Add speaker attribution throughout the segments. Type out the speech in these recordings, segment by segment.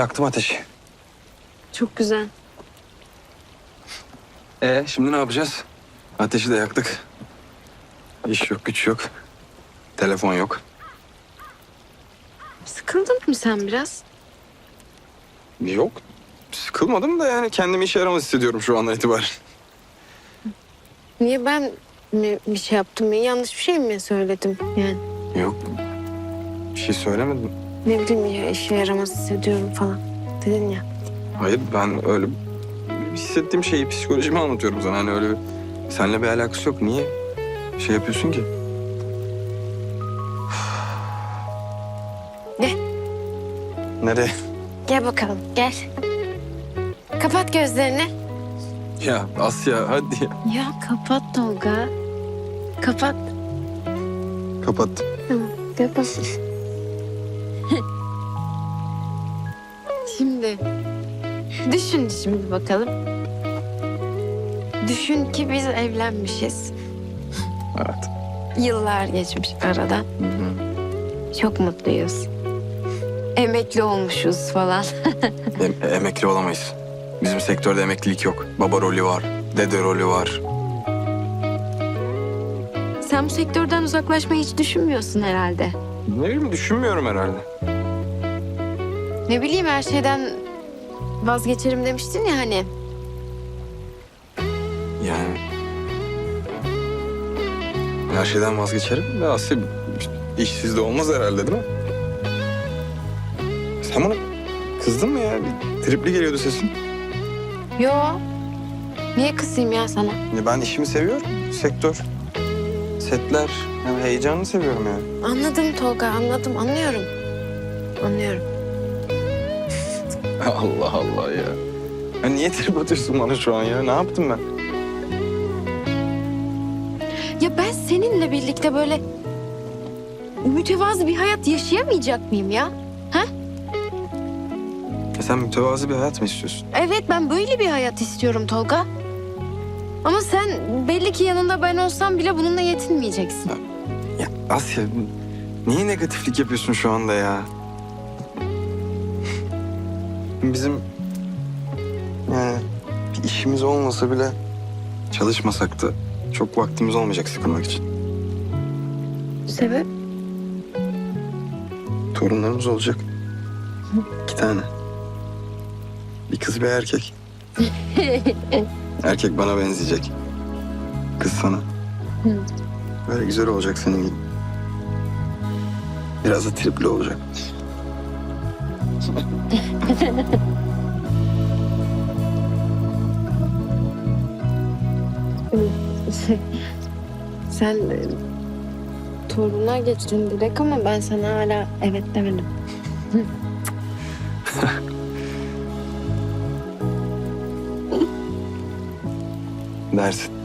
Speaker 1: Yaktım ateşi.
Speaker 2: Çok güzel.
Speaker 1: E şimdi ne yapacağız? Ateşi de yaktık. İş yok, güç yok. Telefon yok.
Speaker 2: Sıkıldın mı sen biraz?
Speaker 1: Yok. Sıkılmadım da yani kendimi işe yaramaz hissediyorum şu andan itibaren.
Speaker 2: Niye ben mi bir şey yaptım? Yanlış bir şey mi söyledim yani?
Speaker 1: Yok. Bir şey söylemedim.
Speaker 2: Ne bileyim ya işe yaramaz hissediyorum falan. Dedin ya.
Speaker 1: Hayır ben öyle hissettiğim şeyi psikolojimi anlatıyorum sana. Hani öyle bir, seninle bir alakası yok. Niye şey yapıyorsun ki?
Speaker 2: Gel.
Speaker 1: Nereye?
Speaker 2: Gel bakalım gel. Kapat gözlerini.
Speaker 1: Ya Asya hadi ya.
Speaker 2: Ya kapat Tolga. Kapat.
Speaker 1: Kapattım.
Speaker 2: Tamam kapat. Şimdi düşün şimdi bakalım. Düşün ki biz evlenmişiz.
Speaker 1: Evet.
Speaker 2: Yıllar geçmiş aradan. Çok mutluyuz. Emekli olmuşuz falan.
Speaker 1: Em- emekli olamayız. Bizim sektörde emeklilik yok. Baba rolü var, dede rolü var.
Speaker 2: Sen bu sektörden uzaklaşmayı hiç düşünmüyorsun herhalde.
Speaker 1: Ne bileyim düşünmüyorum herhalde.
Speaker 2: Ne bileyim her şeyden vazgeçerim demiştin ya hani.
Speaker 1: Yani her şeyden vazgeçerim de Asya işsiz de olmaz herhalde değil mi? Sen bana kızdın mı ya? Bir tripli geliyordu sesin.
Speaker 2: Yo. Niye kısayım ya sana?
Speaker 1: Ya ben işimi seviyorum. Sektör, setler, yani heyecanını seviyorum yani.
Speaker 2: Anladım Tolga anladım anlıyorum. Anlıyorum.
Speaker 1: Allah Allah ya. ya niye trip atıyorsun bana şu an ya? Ne yaptım ben?
Speaker 2: Ya ben seninle birlikte böyle mütevazı bir hayat yaşayamayacak mıyım ya?
Speaker 1: Ya sen mütevazi bir hayat mı istiyorsun?
Speaker 2: Evet ben böyle bir hayat istiyorum Tolga. Ama sen belli ki yanında ben olsam bile bununla yetinmeyeceksin.
Speaker 1: Ya Asya niye negatiflik yapıyorsun şu anda ya? Bizim yani bir işimiz olmasa bile çalışmasak da çok vaktimiz olmayacak sıkılmak için.
Speaker 2: Sebep?
Speaker 1: Torunlarımız olacak. İki tane. Bir kız bir erkek. erkek bana benzeyecek. Kız sana. Böyle güzel olacak senin gibi. Biraz da tripli olacak.
Speaker 2: Sen e, toruna geçtin direkt ama ben sana hala evet demedim.
Speaker 1: Dersin.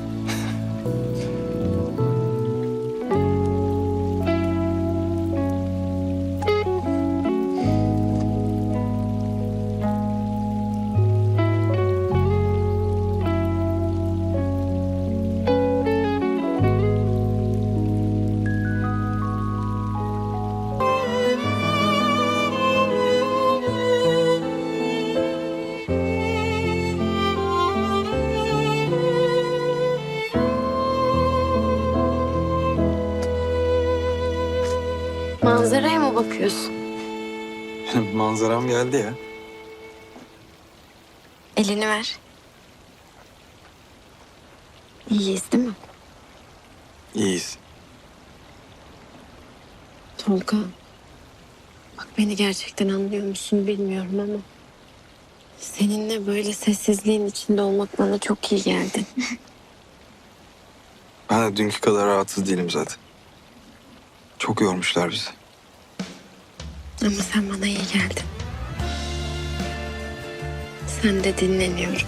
Speaker 2: Manzaraya mı bakıyorsun?
Speaker 1: Manzaram geldi ya.
Speaker 2: Elini ver. İyiyiz değil mi?
Speaker 1: İyiyiz.
Speaker 2: Tolga. Bak beni gerçekten anlıyor musun bilmiyorum ama... Seninle böyle sessizliğin içinde olmak bana çok iyi geldi.
Speaker 1: Ben de dünkü kadar rahatsız değilim zaten. Çok yormuşlar bizi.
Speaker 2: Ama sen bana iyi geldin. Sen de dinleniyorum.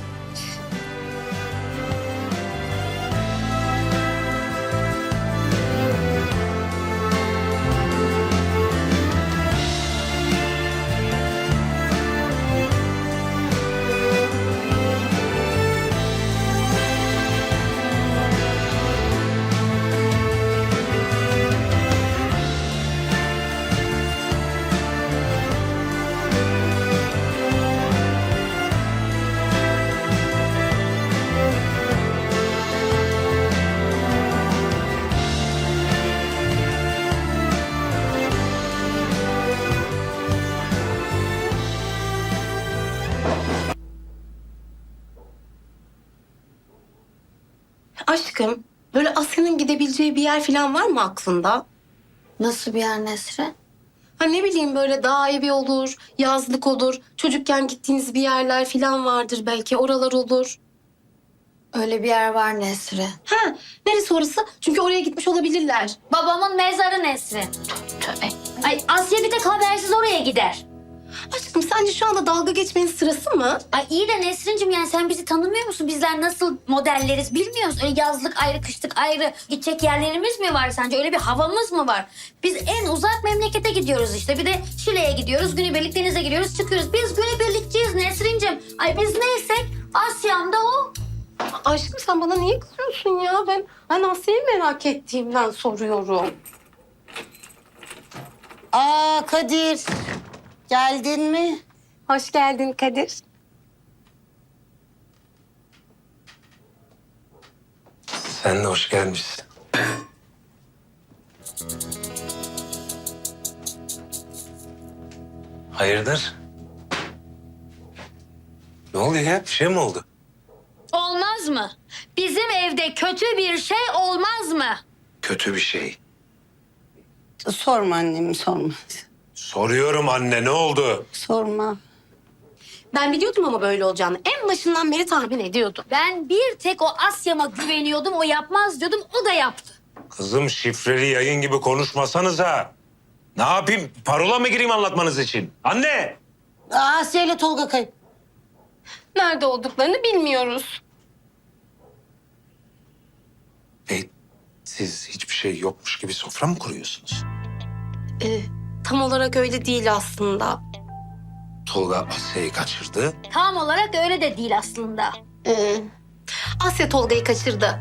Speaker 3: Aşkım, böyle Asya'nın gidebileceği bir yer falan var mı aklında?
Speaker 2: Nasıl bir yer Nesrin?
Speaker 3: Ha ne bileyim böyle dağ evi olur, yazlık olur. Çocukken gittiğiniz bir yerler falan vardır belki oralar olur.
Speaker 2: Öyle bir yer var Nesrin.
Speaker 3: Ha neresi orası? Çünkü oraya gitmiş olabilirler.
Speaker 4: Babamın mezarı Nesrin.
Speaker 2: Tövbe.
Speaker 4: Ay Asya bir tek habersiz oraya gider.
Speaker 3: Aşkım sence şu anda dalga geçmenin sırası mı?
Speaker 4: Ay iyi de Nesrin'cim yani sen bizi tanımıyor musun? Bizler nasıl modelleriz bilmiyoruz. Öyle yazlık ayrı, kışlık ayrı gidecek yerlerimiz mi var sence? Öyle bir havamız mı var? Biz en uzak memlekete gidiyoruz işte. Bir de Şile'ye gidiyoruz, günübirlik denize giriyoruz, çıkıyoruz. Biz günübirlikçiyiz Nesrin'cim. Ay biz neysek Asya'm da o.
Speaker 3: Aşkım sen bana niye kızıyorsun ya? Ben, ben Asya'yı merak ettiğimden soruyorum.
Speaker 5: Aa Kadir. Geldin mi?
Speaker 3: Hoş geldin Kadir.
Speaker 6: Sen de hoş gelmişsin. Hayırdır? Ne oluyor ya? Bir şey mi oldu?
Speaker 4: Olmaz mı? Bizim evde kötü bir şey olmaz mı?
Speaker 6: Kötü bir şey.
Speaker 5: Sorma annem sorma.
Speaker 6: Soruyorum anne ne oldu?
Speaker 5: Sorma.
Speaker 3: Ben biliyordum ama böyle olacağını. En başından beri tahmin ediyordum.
Speaker 4: Ben bir tek o Asya'ma güveniyordum. O yapmaz diyordum. O da yaptı.
Speaker 6: Kızım şifreli yayın gibi konuşmasanız ha. Ne yapayım? Parola mı gireyim anlatmanız için? Anne!
Speaker 5: Asya ile Tolga kayıp.
Speaker 3: Nerede olduklarını bilmiyoruz.
Speaker 6: E, siz hiçbir şey yokmuş gibi sofra mı kuruyorsunuz?
Speaker 3: Ee, tam olarak öyle değil aslında.
Speaker 6: Tolga Asya'yı kaçırdı.
Speaker 4: Tam olarak öyle de değil aslında.
Speaker 3: Ee, Asya Tolga'yı kaçırdı.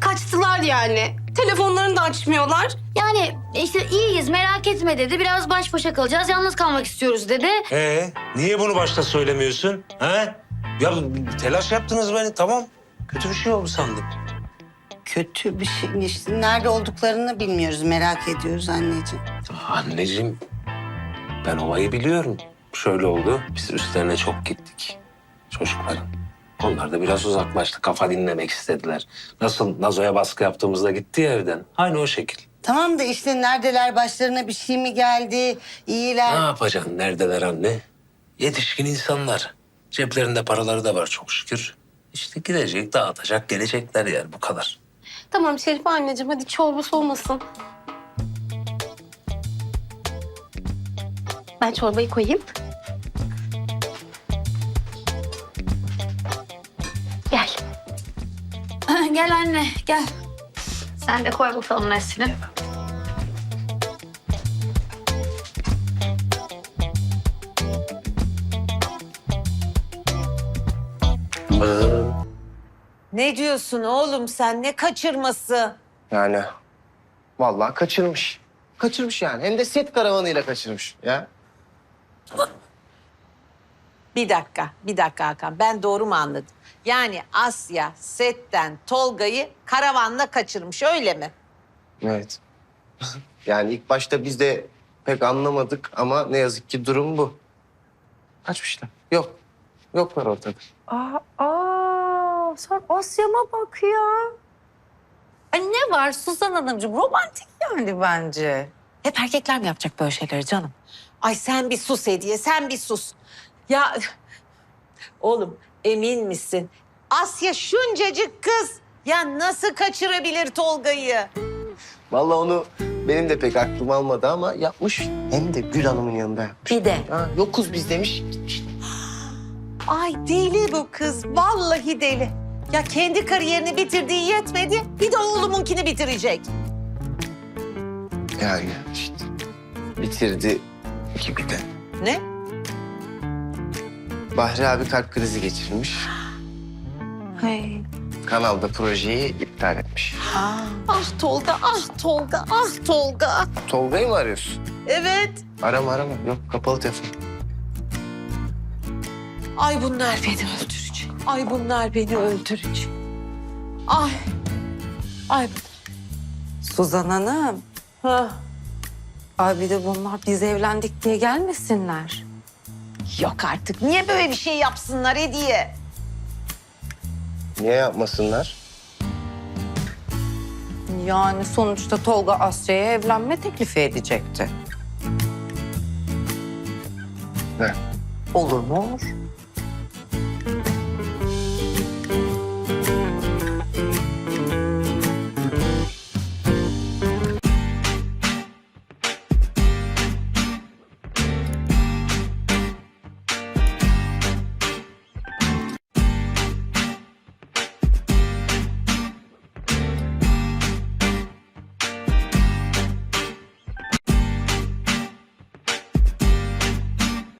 Speaker 3: Kaçtılar yani. Telefonlarını da açmıyorlar.
Speaker 4: Yani işte iyiyiz merak etme dedi. Biraz baş başa kalacağız. Yalnız kalmak istiyoruz dedi.
Speaker 6: Ee, niye bunu başta söylemiyorsun? Ha? Ya telaş yaptınız beni tamam. Kötü bir şey oldu sandım.
Speaker 5: Kötü bir şey işte. Nerede olduklarını bilmiyoruz. Merak ediyoruz anneciğim.
Speaker 6: Anneciğim, ben olayı biliyorum. Şöyle oldu, biz üstlerine çok gittik. Çocukların. Onlar da biraz uzaklaştı, kafa dinlemek istediler. Nasıl Nazo'ya baskı yaptığımızda gitti ya evden. Aynı o şekil.
Speaker 5: Tamam da işte neredeler? Başlarına bir şey mi geldi? İyiler.
Speaker 6: Ne yapacaksın, neredeler anne? Yetişkin insanlar. Ceplerinde paraları da var çok şükür. İşte gidecek, dağıtacak, gelecekler yani bu kadar.
Speaker 3: Tamam Şerife anneciğim hadi çorba soğumasın. Ben çorbayı koyayım. Gel.
Speaker 4: gel anne gel. Sen de koy bakalım Nesrin.
Speaker 7: Ne diyorsun oğlum sen ne kaçırması?
Speaker 8: Yani vallahi kaçırmış. Kaçırmış yani. Hem de set karavanıyla kaçırmış ya.
Speaker 7: Bir dakika, bir dakika Hakan. Ben doğru mu anladım? Yani Asya setten Tolga'yı karavanla kaçırmış öyle mi?
Speaker 8: Evet. yani ilk başta biz de pek anlamadık ama ne yazık ki durum bu. Kaçmışlar. Yok. Yoklar ortada.
Speaker 7: Aa, aa sen Asya'ma bak ya. Ay ne var Suzan Hanımcığım romantik yani bence. Hep erkekler mi yapacak böyle şeyleri canım? Ay sen bir sus Hediye sen bir sus. Ya oğlum emin misin? Asya şuncacık kız. Ya nasıl kaçırabilir Tolga'yı?
Speaker 8: Vallahi onu benim de pek aklım almadı ama yapmış. Hem de Gül Hanım'ın yanında yapmış.
Speaker 7: Bir de.
Speaker 8: Ha, yokuz biz demiş. gitmiş.
Speaker 7: Ay deli bu kız. Vallahi deli. Ya kendi kariyerini bitirdiği yetmedi. Bir de oğlumunkini bitirecek.
Speaker 8: Yani işte bitirdi gibi de.
Speaker 7: Ne?
Speaker 8: Bahri abi kalp krizi geçirmiş.
Speaker 7: Hey.
Speaker 8: Kanalda projeyi iptal etmiş.
Speaker 7: Ah Tolga, ah Tolga, ah Tolga.
Speaker 8: Tolga'yı mı arıyorsun?
Speaker 7: Evet.
Speaker 8: Arama arama. Yok kapalı telefon.
Speaker 7: Ay bunlar beni öldürecek. Ay bunlar beni öldürecek. Ay. Ay.
Speaker 9: Suzan Hanım,
Speaker 7: Ha.
Speaker 9: ay bir de bunlar biz evlendik diye gelmesinler.
Speaker 7: Yok artık. Niye böyle bir şey yapsınlar Hediye?
Speaker 8: Niye yapmasınlar?
Speaker 9: Yani sonuçta Tolga Asya'ya evlenme teklifi edecekti.
Speaker 8: Ne?
Speaker 9: Olur mu olur?